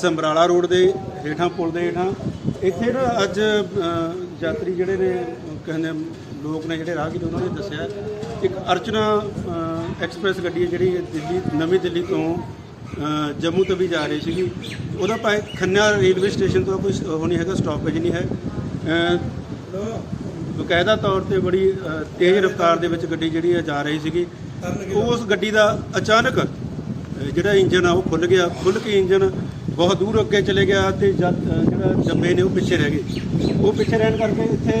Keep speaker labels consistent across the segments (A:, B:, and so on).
A: Samrala road ਦੇ ਹੇਠਾਂ ਪੁਲ ਦੇ ਹੇਠਾਂ। ਇੱਥੇ ਨਾ ਅੱਜ ਯਾਤਰੀ ਜਿਹੜੇ ਨੇ ਕਹਿੰਦੇ ਲੋਕ ਨੇ ਜਿਹੜੇ ਰਾਹਗੀਰ ਉਹਨਾਂ ਨੇ ਦੱਸਿਆ ਇੱਕ ਅਰਚਨਾ ਐਕਸਪ੍ਰੈਸ ਗੱਡੀ ਹੈ ਜਿਹੜੀ ਦਿੱਲੀ ਨਵੀਂ ਦਿੱਲੀ ਤੋਂ ਜੰਮੂ ਤੋਂ ਵੀ ਜਾ ਰਹੀ ਸੀਗੀ। ਉਹਦਾ ਭਾਵੇਂ ਖੰਨਾ ਰੇਲਵੇ ਸਟੇਸ਼ਨ ਤੋਂ ਕੋਈ ਉਹ ਨਹੀਂ ਹੈਗਾ ਸਟਾਪੇਜ ਨਹੀਂ ਹੈ। ਅ, ਬਕਾਇਦਾ ਤੌਰ ਤੇ ਬੜੀ ਤੇਜ਼ ਰਫ਼ਤਾਰ ਦੇ ਵਿੱਚ ਗੱਡੀ ਜਿਹੜੀ ਹੈ ਜਾ ਰਹੀ ਸੀਗੀ। ਉਸ ਗੱਡੀ ਦਾ ਅਚਾਨਕ ਜਿਹੜਾ ਇੰਜਨ ਆ ਉਹ ਖੁੱਲ ਗਿਆ। ਖੁੱਲ ਕੇ ਇੰਜਨ ਬਹੁਤ ਦੂਰ ਅੱਗੇ ਚਲੇ ਗਿਆ ਤੇ ਜਦ ਜਿਹੜਾ ਡੱਬੇ ਨੇ ਉਹ ਪਿੱਛੇ ਰਹਿ ਗਏ। ਉਹ ਪਿੱਛੇ ਰਹਿਣ ਕਰਕੇ ਇੱਥੇ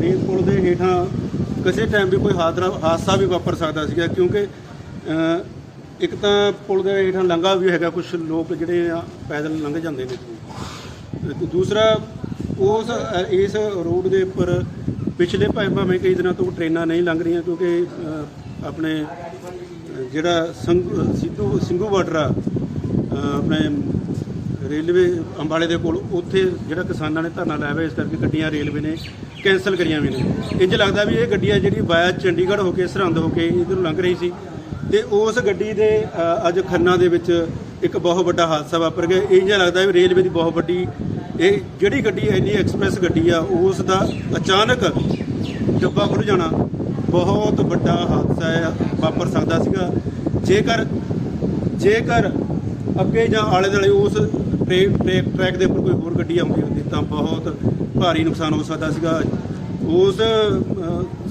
A: ਰੇਲ ਪੁਲ ਦੇ ਹੇਠਾਂ ਕਿਸੇ ਟਾਈਮ ਵੀ ਕੋਈ ਹਾਦਰਾ, ਹਾਦਸਾ ਵੀ ਵਾਪਰ ਸਕਦਾ ਸੀਗਾ, ਕਿਉਂਕਿ ਇੱਕ ਤਾਂ ਪੁਲ ਦੇ ਹੇਠਾਂ ਲੰਘਾ ਵੀ ਹੈਗਾ ਕੁਝ ਲੋਕ ਜਿਹੜੇ ਆ, ਪੈਦਲ ਲੰਘ ਜਾਂਦੇ ਨੇ। ਤੇ ਦੂਸਰਾ, ਉਸ ਇਸ ਰੋਡ ਦੇ ਉੱਪਰ ਪਿਛਲੇ ਭਾਵੇਂ ਭਾਵੇਂ ਕਈ ਦਿਨਾਂ ਤੋਂ ਟ੍ਰੇਨਾਂ ਨਹੀਂ ਲੰਘ ਰਹੀਆਂ, ਕਿਉਂਕਿ ਆਪਣੇ ਜਿਹੜਾ ਸੰਗ- ਸਿੱਧੂ, ਸਿੰਘੂ ਬਾਰਡਰ ਆ ਆਪਣੇ ਰੇਲਵੇ ਅੰਬਾਲੇ ਦੇ ਕੋਲ ਉੱਥੇ ਜਿਹੜਾ ਕਿਸਾਨਾਂ ਨੇ ਧਰਨਾ ਲਾਇਆ ਹੋਇਆ, ਇਸ ਕਰਕੇ ਗੱਡੀਆਂ ਰੇਲਵੇ ਨੇ ਕੈਂਸਲ ਕਰੀਆਂ ਵੀ ਨੇ। ਇੰਜ ਲੱਗਦਾ ਵੀ ਇਹ ਗੱਡੀਆਂ ਜਿਹੜੀ ਵਾਇਆ ਚੰਡੀਗੜ੍ਹ ਹੋ ਕੇ, ਸਰਹੰਦ ਹੋ ਕੇ ਇਧਰ ਲੰਘ ਰਹੀ ਸੀ ਤੇ ਉਸ ਗੱਡੀ ਦੇ ਅੱਜ ਖੰਨਾ ਦੇ ਵਿੱਚ ਇੱਕ ਬਹੁਤ ਵੱਡਾ ਹਾਦਸਾ ਵਾਪਰ ਗਿਆ। ਇੰਜ ਲੱਗਦਾ ਵੀ ਰੇਲਵੇ ਦੀ ਬਹੁਤ ਵੱਡੀ, ਇਹ ਜਿਹੜੀ ਗੱਡੀ ਇੰਨੀ ਐਕਸਪ੍ਰੈਸ ਗੱਡੀ ਆ, ਉਸ ਦਾ ਅਚਾਨਕ ਡੱਬਾ ਖੁੱਲ ਜਾਣਾ ਬਹੁਤ ਵੱਡਾ ਹਾਦਸਾ ਹੈ ਵਾਪਰ ਸਕਦਾ ਸੀਗਾ। ਜੇਕਰ ਜੇਕਰ ਅੱਗੇ ਜਾਂ ਆਲੇ ਦੁਆਲੇ ਉਸ ਟ੍ਰੇਕ ਟ੍ਰੈਕ ਟਰੈਕ ਦੇ ਉੱਪਰ ਕੋਈ ਹੋਰ ਗੱਡੀ ਆਉਂਦੀ ਹੁੰਦੀ ਤਾਂ ਬਹੁਤ ਭਾਰੀ ਨੁਕਸਾਨ ਹੋ ਸਕਦਾ ਸੀਗਾ। ਉਸ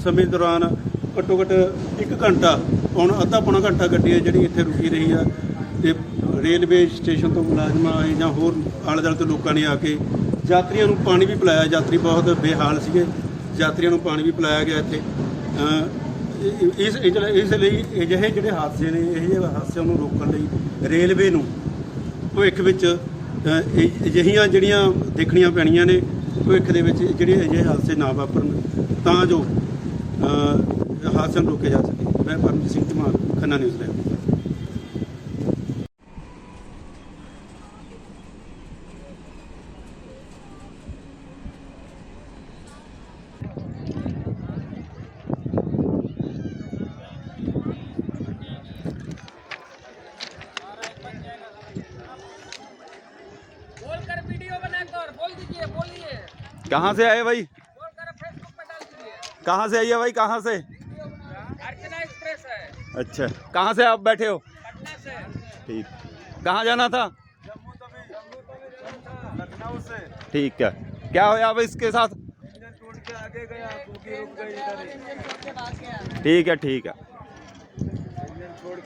A: ਸਮੇਂ ਦੌਰਾਨ ਘੱਟੋ ਘੱਟ 1 ਘੰਟਾ ਪੌਣ ਅੱਧਾ ਪੌਣਾ ਘੰਟਾ ਗੱਡੀ ਹੈ ਜਿਹੜੀ ਇੱਥੇ ਰੁਕੀ ਰਹੀ ਆ ਤੇ ਰੇਲਵੇ ਸਟੇਸ਼ਨ ਤੋਂ ਮੁਲਾਜ਼ਮਾਂ ਆਏ ਜਾਂ ਹੋਰ ਆਲੇ ਦੁਆਲੇ ਤੋਂ ਲੋਕਾਂ ਨੇ ਆ ਕੇ ਯਾਤਰੀਆਂ ਨੂੰ ਪਾਣੀ ਵੀ ਪਿਲਾਇਆ। ਯਾਤਰੀ ਬਹੁਤ ਬੇਹਾਲ ਸੀਗੇ। ਯਾਤਰੀਆਂ ਨੂੰ ਪਾਣੀ ਵੀ ਪਿਲਾਇਆ ਗਿਆ ਇੱਥੇ। ਇਸ ਇਸ ਲਈ ਅਜਿਹੇ ਜਿਹੜੇ ਹਾਦਸੇ ਨੇ, ਇਹ ਹਾਦਸਿਆਂ ਨੂੰ ਰੋਕਣ ਲਈ ਰੇਲਵੇ ਨੂੰ ਭਵਿੱਖ ਵਿੱਚ ਅਜਿਹੀਆਂ ਜਿਹੜੀਆਂ ਦੇਖਣੀਆਂ ਪੈਣੀਆਂ ਨੇ ਭਵਿੱਖ ਦੇ ਵਿੱਚ ਜਿਹੜੇ ਅਜਿਹੇ ਹਾਦਸੇ ਨਾ ਵਾਪਰਨ ਤਾਂ ਜੋ ਅ, ਹਾਦਸੇ ਨੂੰ ਰੋਕੇ ਜਾ ਸਕੇ। ਮੈਂ ਪਰਮਜੀਤ ਸਿੰਘ ਧਮਾਨ ਖੰਨਾ ਨਿਊਜ਼ ਲੈ
B: कहाँ से आए भाई? कहाँ से आई है भाई, कहाँ से? अच्छा कहाँ से आप बैठे हो? ठीक। कहाँ जाना था?
C: लखनऊ से
B: ठीक है। क्या होया आप इसके साथ? ठीक है ठीक है।